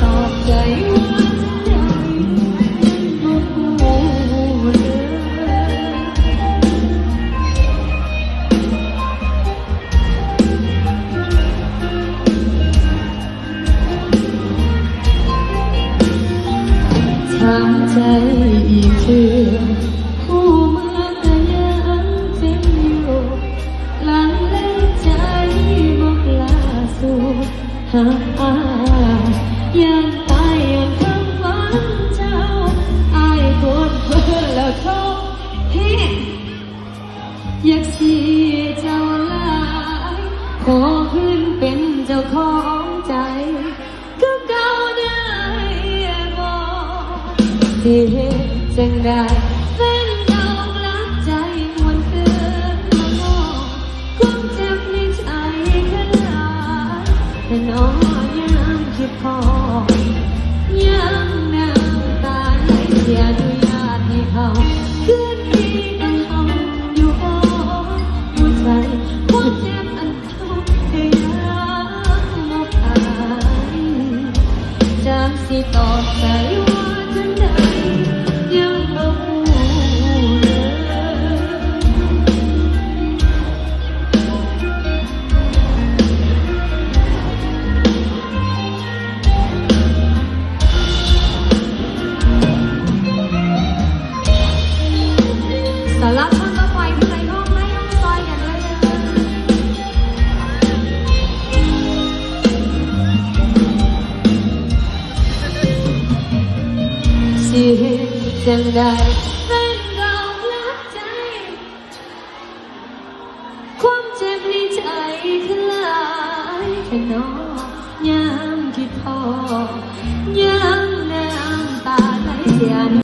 บอกใจว่าจได้บ่รู้เลยถามใจอีกทีผู้มื่อก็ยังเจ็บอยู่หลังเล่ใจบอกลาสู่หา ยังตายยังคำฝันเจ้าอายปวดเพื่อแล้วโทษเฮ้อยากสีเจ้าลายขอขึ้นเป็นเจ้าของใจ ก็เก่าได้บ่ที่เฮ็ดจังได้ จากสิ สิเห็นจังไดเป็นเราลักใจ ความเจ็บในใจคือลายแค่น้อย